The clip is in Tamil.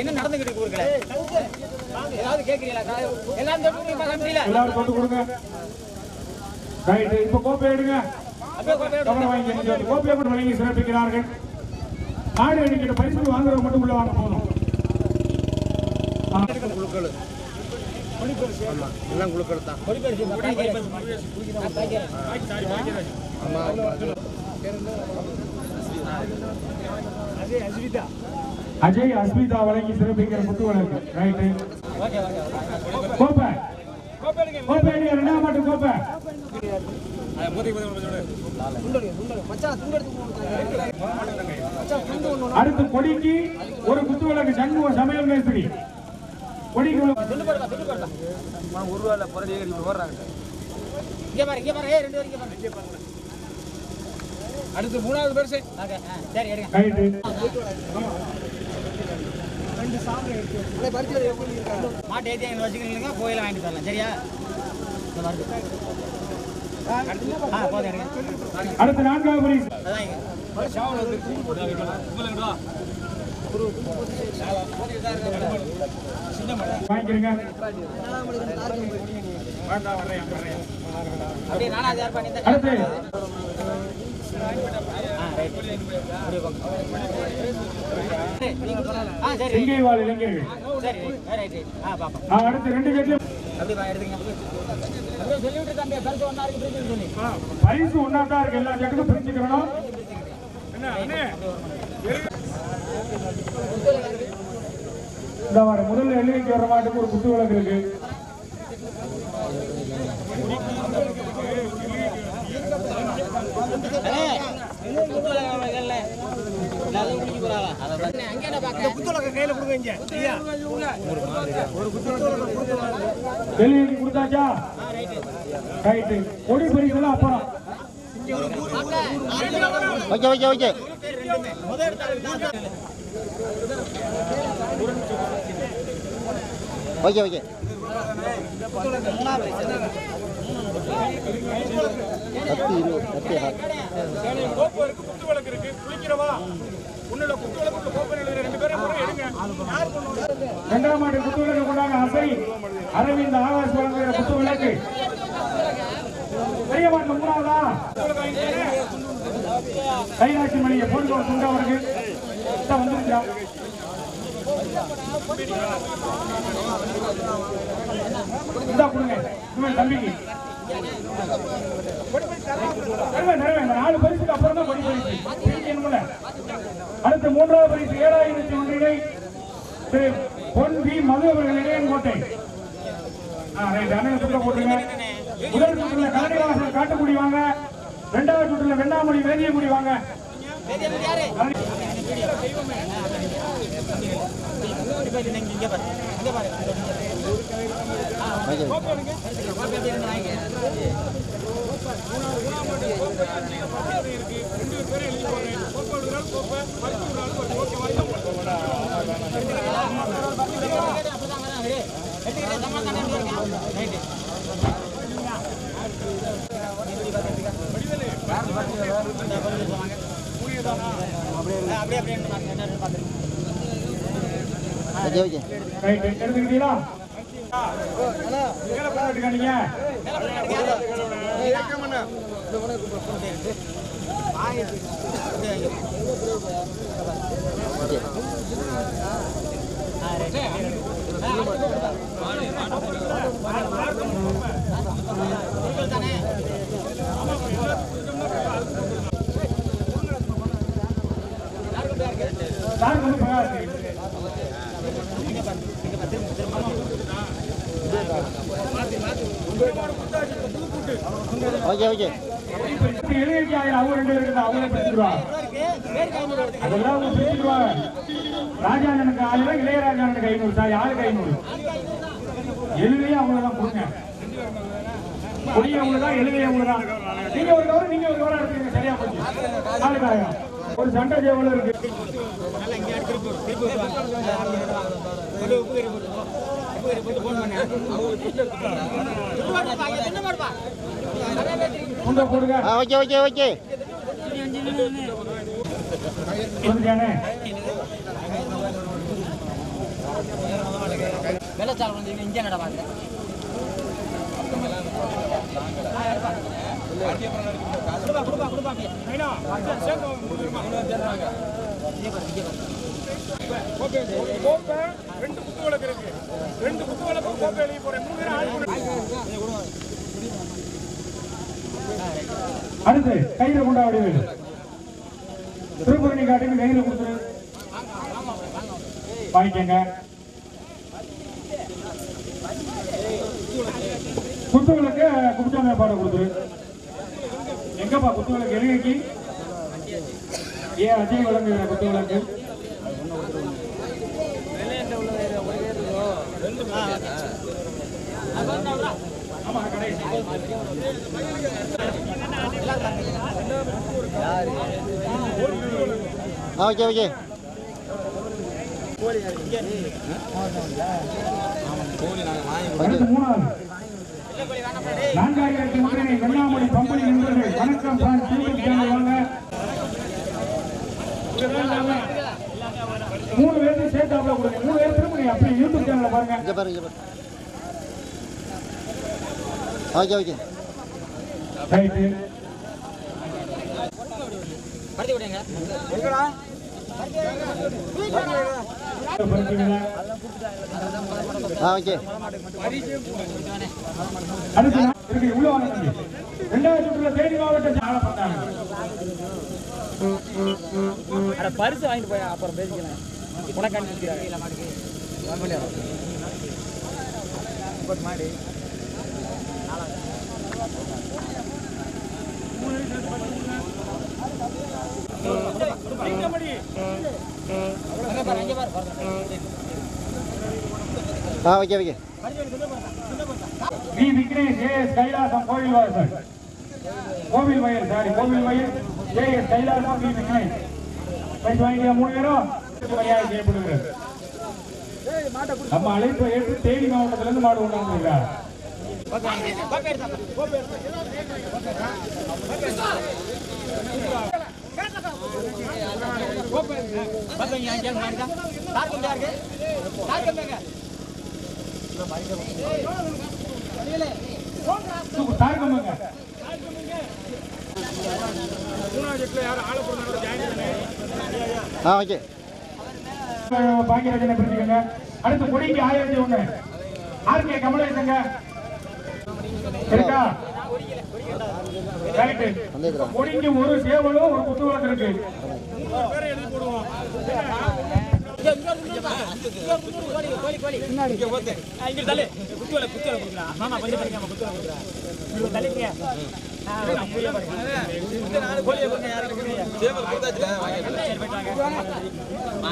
என்ன நடந்துகிட்டு இருக்கு ஊருக்குள்ள ஏதாவது கேட்குறீங்களா எல்லாம் தொட்டு எல்லாரும் கொண்டு கொடுங்க. ரைட்டு இப்ப கோப்பை எடுங்க. அப்படியே கோப்பையோட கவனம் வாங்கி இங்க வந்து கோப்பையை மட்டும் வழங்கி சிறப்பிக்கிறார்கள். நாடு எண்ணிக்கிட்ட பரிசு வாங்குறவங்க மட்டும் உள்ள வாங்க போதும். குழுக்கள் எல்லாம் குழுக்கள் தான் அஜய் அஸ்மிதா வழங்கி சிறப்பிக்கிற முத்து வழக்கு. ரைட்டு கோப்பை. கோப்பை ரெண்டாம் மாட்டு கோப்பை. அடுத்து கொடிக்கு ஒரு குத்து வழக்கு. சண்முக சமையல் மேஸ்திரி. கொடிக்கு ஒரு- துண்டு வேலை ஓடுறாங்க பாரு, பாரு. ரெண்டு பேரும் பாரு. அடுத்து மூணாவது பெருசு சரி எடுங்க. ரைட்டு மாட்டு ஏற்றி அங்கே வச்சுக்கிறீங்க கோயில வாங்கிட்டு வரலாம் சரியா? அடுத்து நான்காவது பரிசு. வாங்கிக்கிறீங்க. அப்படியே நாலாவது யார் பண்ணி வாழ் இளைஞர்கள் அடுத்து ரெண்டு பரிசு ஒன்னா தான் இருக்கு. எல்லா இந்த முதல்ல எழுதிக்கு வர மாட்டுக்கு ஒரு குத்து விளக்கு இருக்கு. எழுதிக்கு கொடுத்தாச்சா ரைட்டு கொடி பரிசுலாம் அப்புறம் okay okay okay okay okay. பத்து இருபது பத்து கோப்பு இருக்கு குத்து விளக்கு இருக்கு. குளிக்கிறவா? உன்னோட குத்து விளக்கு கோப்பு ரெண்டு பேரும் கூட எடுங்க. ரெண்டாம் ஆண்டு குத்து விளக்கு கொண்டாங்க அசை அரவிந்த் ஆகாஷ் வழங்குகிற குத்து விளக்கு பெரிய மாட்டு மூணாவதா கைலாசி மணியை போட்டு ஒரு துண்டா அவருக்கு வந்துருச்சா இந்தா கொடுங்க. இவன் தம்பிக்கு. நாலு பரிசுக்கு அப்புறம் தான் பரிசு. அடுத்து மூன்றாவது பரிசு ஏழாயிரத்தி ஒன்றினை திரு பொன் வி மது அவர்கள் இடையன்கோட்டை. அண்ணன் சுத்த போட்டுருங்க. முதல் சுற்றுல கரடிவாசல் காட்டுக்குடி வாங்க. இரண்டாவது சுற்றுல வெண்ணாமொழி வேதியங்குடி வாங்க. இங்க பாரு இங்க பாரு ஓகே அப்படியே அப்படியே பார்த்துருங்க ஓகே ஓகே. ரைட் எடுத்துக்கிட்டீங்களா ஓகே. Okay okay. ஆயிரம் அவங்க ரெண்டு பேருக்கு அவங்க இளையராஜானுக்கு ஐநூறு சார் யாருக்கு ஐநூறு எழுதியே அவங்க தான் கொடுங்க கொடிய அவங்க தான் எழுதிய அவங்க தான் நீங்க ஒரு கவரம் நீங்க ஒரு கவரம் சரியா போச்சு நாளைக்கு ஆயிரம் ஒரு சண்டை ஜெவலும் இருக்கு ஓகே ஓகே ஓகே. வெள்ளச்சாலை வந்து இங்கே அப்படியே கோப்பை ரெண்டு குத்து இருக்கு. ரெண்டு குத்து கோப்பை எழுதி போறேன் மூணு பேரும் ஆள் அடுத்து கையில கொண்டா வடிவேலு திருப்பூரணி காட்டி கையில கொடுத்துரு. வாங்கிக்கங்க. குத்து விளக்கு குப்பிச்சாமி பாட கொடுத்துரு. எங்கப்பா குத்து விளக்கு எழுதிக்கு ஏன் அஜய் வழங்குகிற குத்து விளக்கு ஓகே ஓகே அடுத்து மூணாவது நான்காயிரத்தி வெண்ணாமொழி பம்பளி நண்பர்கள் வணக்கம் மூணு பேருக்கு சேர்த்தாப்புல கொடுங்க. மூணு திரும்ப அப்படியே யூடியூப் சேனல்ல பாருங்க. இங்கே பாரு இங்கே பாரு. ஓகே ஓகே ரைட்டு படுத்தி விடுங்க. பறிச்சுங்களா? ஆ ஓகே அடுத்து நான் இருக்கு உள்ள வாங்க. தம்பி. ரெண்டாவது சுற்றுல தேனி மாவட்டம் ஆள பண்ணாங்க அட பரிசு வாங்கிட்டு போய் அப்புறம் பேசிக்கிறேன். உனக்கு அனுப்பிக்கிறாங்க மாடி ஆ okay okay V Vignesh A S Kailasam கோவில் வாசல். கோவில் வயல் சாரி கோவில் வயல் A S Kailasam V Vignesh. பைசா வாங்கிய மூணு பேரும் மரியாதை செய்யப்படுகிறது நம்ம அழைப்பை ஏற்று தேனி மாவட்டத்திலிருந்து மாடு கொண்டாந்துருக்கார் பக்கம் அங்கே மாடிக்கா தார் கொண்டு யாருக்கு தார் கொண்டாங்க தார்க்கமுங்க ஆ ஓகே. பாக்கியராஜனை பிரிச்சுக்கோங்க அடுத்து கொடிக்கு ஆயிரத்தி ஒண்ணு. ஆர்கே கமலேசங்க. இருக்கா ரைட்டு கொடிக்கு ஒரு சேவலும் ஒரு குத்து இருக்கு. சேவல்